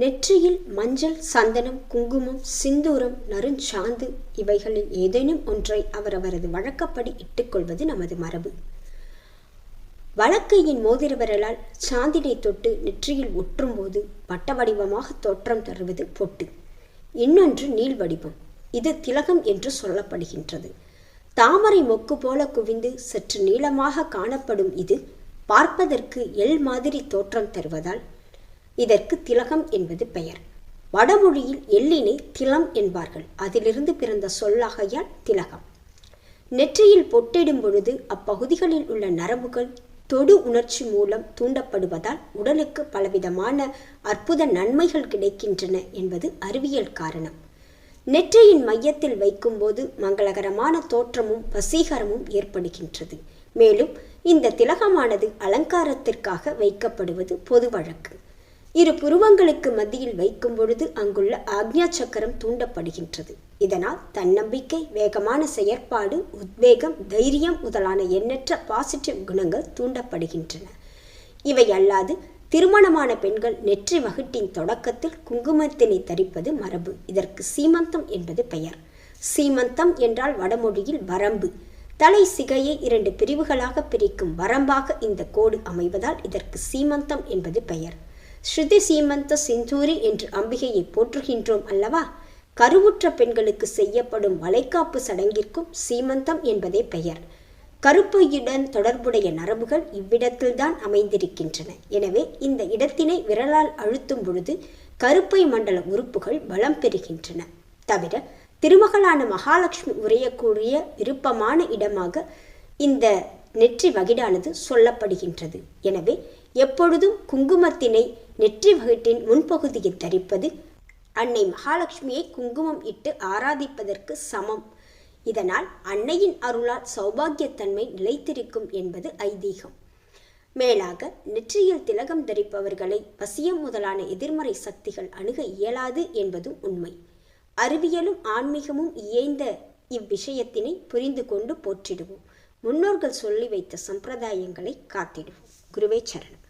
நெற்றியில் மஞ்சள் சந்தனம் குங்குமம் சிந்தூரம் நறுஞ்சாந்து இவைகளில் ஏதேனும் ஒன்றை அவர் அவரது வழக்கப்படி இட்டுக்கொள்வது நமது மரபு. வழக்கையின் மோதிர விரலால் சாந்தினை தொட்டு நெற்றியில் ஒற்றும்போது வட்ட வடிவமாக தோற்றம் தருவது பொட்டு. இன்னொன்று நீள் வடிவம். இது திலகம் என்று சொல்லப்படுகின்றது. தாமரை மொக்கு போல குவிந்து சற்று நீளமாக காணப்படும் இது பார்ப்பதற்கு எல் மாதிரி தோற்றம் தருவதால் இதற்கு திலகம் என்பது பெயர். வடமொழியில் எள்ளினை திலம் என்பார்கள். அதிலிருந்து பிறந்த சொல்லாகையால் திலகம். நெற்றியில் பொட்டிடும் பொழுது அப்பகுதிகளில் உள்ள நரம்புகள் தொடு உணர்ச்சி மூலம் தூண்டப்படுவதால் உடலுக்கு பலவிதமான அற்புத நன்மைகள் கிடைக்கின்றன என்பது அறிவியல் காரணம். நெற்றியின் மையத்தில் வைக்கும்போது மங்களகரமான தோற்றமும் வசீகரமும் ஏற்படுகின்றது. மேலும் இந்த திலகமானது அலங்காரத்திற்காக வைக்கப்படுவது பொது வழக்கு. இரு புருவங்களுக்கு மத்தியில் வைக்கும் பொழுது அங்குள்ள ஆக்ஞா சக்கரம் தூண்டப்படுகின்றது. இதனால் தன்னம்பிக்கை வேகமான செயற்பாடு உத்வேகம் தைரியம் முதலான எண்ணற்ற பாசிட்டிவ் குணங்கள் தூண்டப்படுகின்றன. இவை அல்லாது திருமணமான பெண்கள் நெற்றி வகுட்டின் தொடக்கத்தில் குங்குமத்தினை தரிப்பது மரபு. இதற்கு சீமந்தம் என்பது பெயர். சீமந்தம் என்றால் வடமொழியில் வரம்பு. தலை சிகையை இரண்டு பிரிவுகளாக பிரிக்கும் வரம்பாக இந்த கோடு அமைவதால் இதற்கு சீமந்தம் என்பது பெயர். ஸ்ருதி சீமந்த சிந்தூரி என்று அம்பிகையை போற்றுகின்றோம் அல்லவா? கருவுற்ற பெண்களுக்கு செய்யப்படும் வளைக்காப்பு சடங்கிற்கும் சீமந்தம் என்பதே பெயர். கருப்பையுடன் தொடர்புடைய நரம்புகள் இவ்விடத்தில்தான் அமைந்திருக்கின்றன. எனவே இந்த இடத்தினை விரலால் அழுத்தும் பொழுது கருப்பை மண்டல உறுப்புகள் பலம் பெறுகின்றன. தவிர திருமகளான மகாலட்சுமி உரையக்கூடிய விருப்பமான இடமாக இந்த நெற்றி வகிடானது சொல்லப்படுகின்றது. எனவே எப்பொழுதும் குங்குமத்தினை நெற்றி வகிட்டின் முன்பகுதியை தரிப்பது அன்னை மகாலட்சுமியை குங்குமம் இட்டு ஆராதிப்பதற்கு சமம். இதனால் அன்னையின் அருளால் சௌபாகியத்தன்மை நிலைத்திருக்கும் என்பது ஐதீகம். மேலாக நெற்றியில் திலகம் தரிப்பவர்களை வசியம் முதலான எதிர்மறை சக்திகள் அணுக இயலாது என்பதும் உண்மை. அறிவியலும் ஆன்மீகமும் இயைந்த இவ்விஷயத்தினை புரிந்து கொண்டு போற்றிடுவோம். முன்னோர்கள் சொல்லி வைத்த சம்பிரதாயங்களை காத்திடுவோம். குருவே சரணம்.